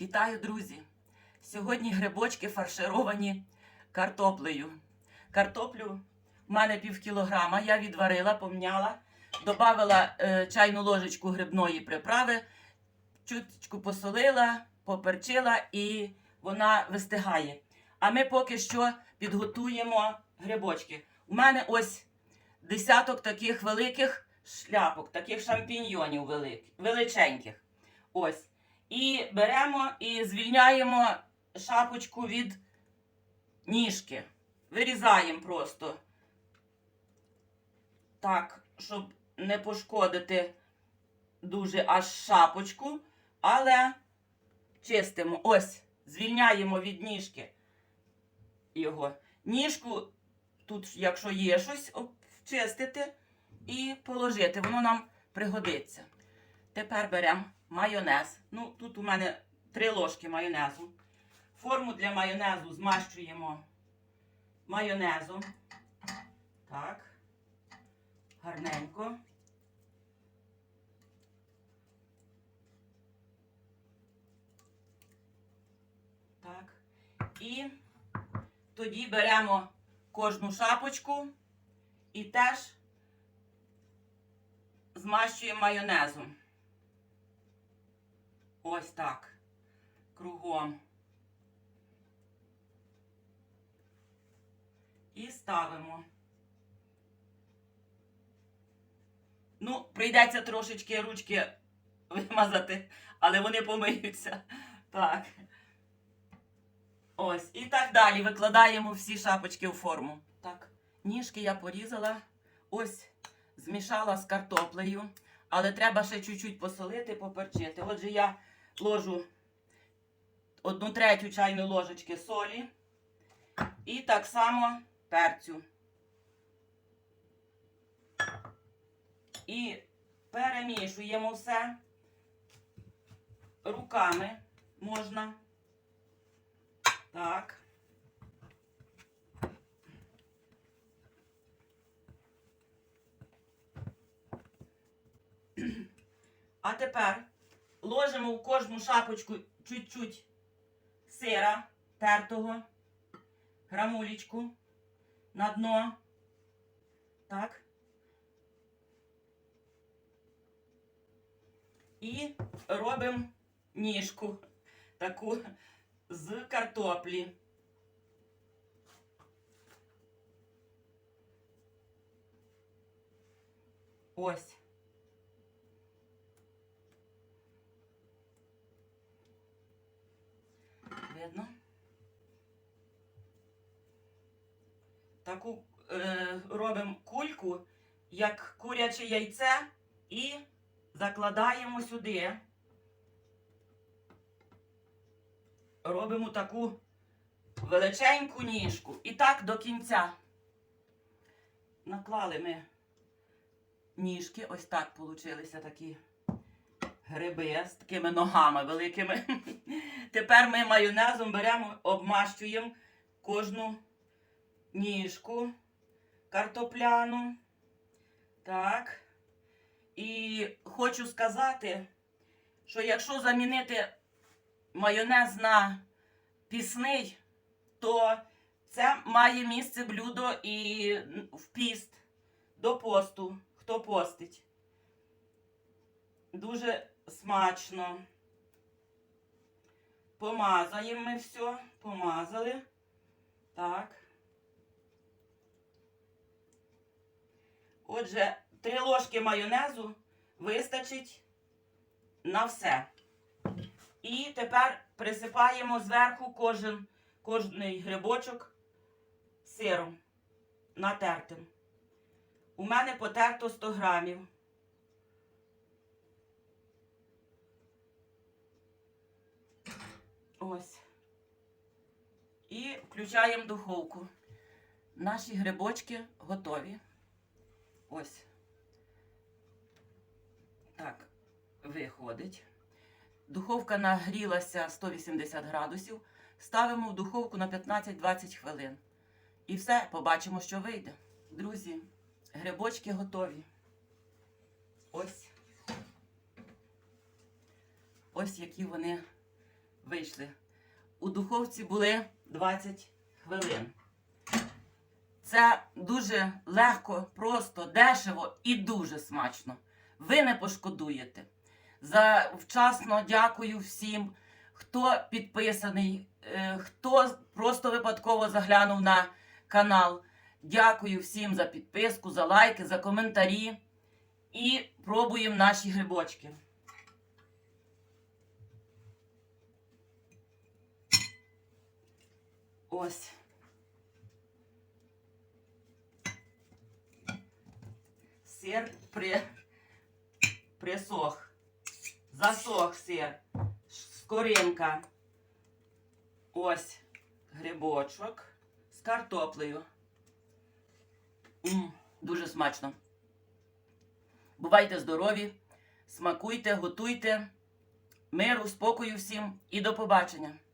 Вітаю, друзі! Сьогодні грибочки фаршировані картоплею. Картоплю в мене пів кілограма. Я відварила, помняла, додала е, чайну ложечку грибної приправи, чуточку посолила, поперчила і вона вистигає. А ми поки що підготуємо грибочки. У мене ось десяток таких великих шляпок, таких шампіньйонів величеньких. Ось. І беремо і звільняємо шапочку від ніжки. Вирізаємо просто. Так, щоб не пошкодити дуже аж шапочку, але чистимо. Ось, звільняємо від ніжки його. Ніжку, тут, якщо є щось, чистити і положити. Воно нам пригодиться. Тепер беремо майонез. Ну, тут у мене три ложки майонезу. Форму для майонезу змащуємо майонезом. Так. Гарненько. Так. І тоді беремо кожну шапочку і теж змащуємо майонезом. Ось так. Кругом. І ставимо. Ну, прийдеться трошечки ручки вимазати, але вони помиються. Так. Ось. І так далі. Викладаємо всі шапочки у форму. Так. Ніжки я порізала. Ось змішала з картоплею. Але треба ще чуть-чуть посолити, поперчити. Отже, я ложу одну третю чайної ложечки солі і так само перцю. І перемішуємо все руками можна. Так. А тепер ложимо в кожну шапочку чуть-чуть сира тертого, грамулечку на дно. Так. І робимо ніжку таку з картоплі. Ось. Видно? Таку е, робимо кульку, як куряче яйце, і закладаємо сюди. Робимо таку величеньку ніжку. І так до кінця. Наклали ми ніжки, ось так получилися такі гриби з такими ногами великими. Тепер ми майонезом беремо, обмащуємо кожну ніжку картопляну. Так. І хочу сказати, що якщо замінити майонез на пісний, то це має місце блюдо і в піст до посту, хто постить. Дуже смачно. Помазаємо ми все, помазали. Так. Отже, три ложки майонезу вистачить на все. І тепер присипаємо зверху кожен, кожний грибочок сиром натертим. У мене потерто 100 грамів. Ось. І включаємо духовку. Наші грибочки готові. Ось. Так, виходить. Духовка нагрілася 180 градусів. Ставимо в духовку на 15-20 хвилин. І все, побачимо, що вийде. Друзі, грибочки готові. Ось. Ось які вони вийшли. У духовці були 20 хвилин. Це дуже легко, просто, дешево і дуже смачно. Ви не пошкодуєте. За вчасно дякую всім, хто підписаний, е, хто просто випадково заглянув на канал. Дякую всім за підписку, за лайки, за коментарі. І пробуємо наші грибочки. Ось. Сир при... присох. Засох сир. Скоринка. Ось грибочок з картоплею. М, дуже смачно. Бувайте здорові, смакуйте, готуйте. Миру, спокою всім і до побачення!